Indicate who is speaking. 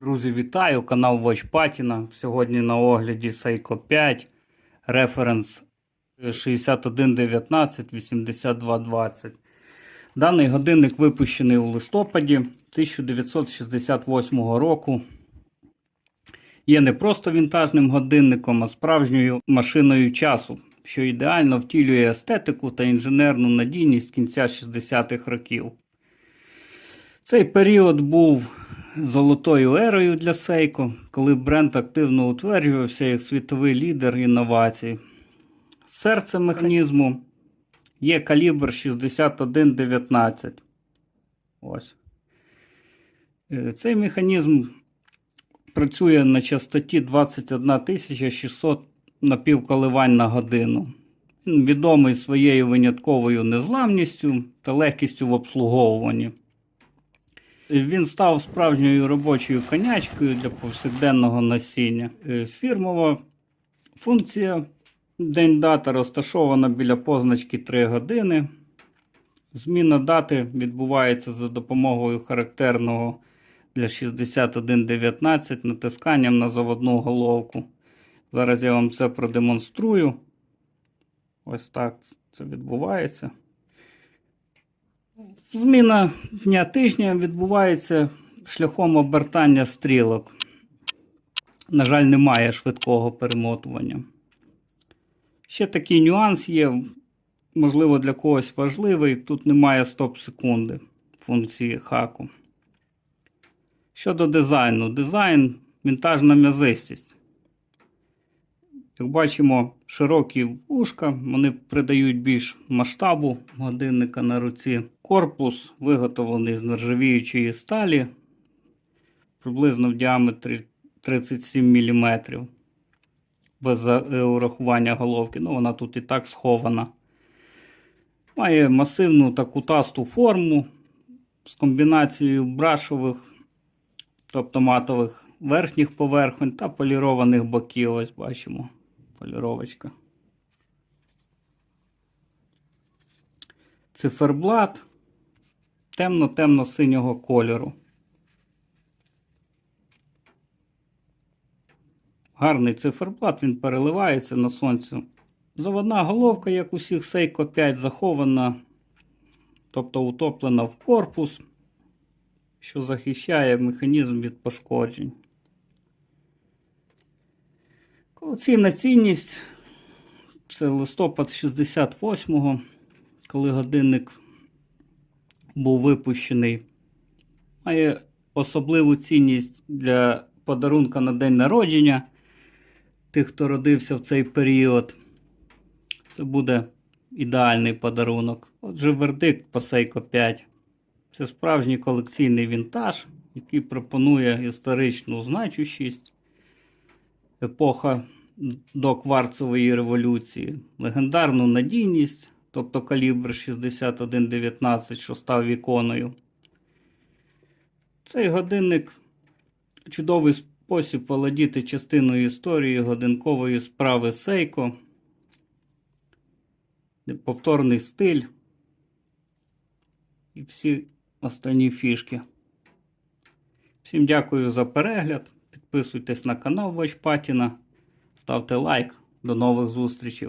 Speaker 1: Друзі, вітаю! Канал Watch Patina. Сьогодні на огляді Seiko 5, референс 6119 8220. Даний годинник випущений у листопаді 1968 року. Є не просто вінтажним годинником, а справжньою машиною часу, що ідеально втілює естетику та інженерну надійність кінця 60-х років. Цей період був золотою ерою для Seiko, коли бренд активно утверджувався як світовий лідер інновацій. Серцем механізму є калібр 6119. Ось. Е, Цей механізм працює на частоті 21 600 напівколивань на годину. Він відомий своєю винятковою незламністю та легкістю в обслуговуванні. Він став справжньою робочою конячкою для повсякденного носіння. Е, Фірмова функція день дата розташована біля позначки 3 години. Зміна дати відбувається за допомогою характерного для 6119 натисканням на заводну головку. Зараз я вам це продемонструю. Ось так це відбувається. Зміна дня тижня відбувається шляхом обертання стрілок. На жаль, немає швидкого перемотування. Ще такий нюанс є, можливо, для когось важливий. Тут немає стоп-секунди функції хаку. Щодо дизайну, дизайн вінтажна м'язистість. Як бачимо, широкі вушка, вони придають більш масштабу годинника на руці. Корпус виготовлений з нержавіючої сталі, приблизно в діаметрі 37 мм. Без е, урахування головки. Ну, вона тут і так схована. Має масивну та кутасту форму з комбінацією брашових, тобто матових верхніх поверхонь та полірованих боків. Ось бачимо поліровочка. Циферблат темно-темно-синього кольору. Гарний циферблат, він переливається на сонці. Заводна головка, як у всіх Seiko 5, захована, тобто утоплена в корпус, що захищає механізм від пошкоджень. Колекційна цінність це листопад 68-го, коли годинник був випущений. Має особливу цінність для подарунка на день народження тих, хто родився в цей період. Це буде ідеальний подарунок. Отже, вердикт по Seiko 5. Це справжній колекційний вінтаж, який пропонує історичну значущість епоха до кварцевої революції, легендарну надійність, тобто калібр 6119, що став іконою. Цей годинник чудовий спосіб володіти частиною історії годинкової справи Сейко, повторний стиль і всі останні фішки. Всім дякую за перегляд. Підписуйтесь на канал Вачпатіна, ставте лайк. До нових зустрічей.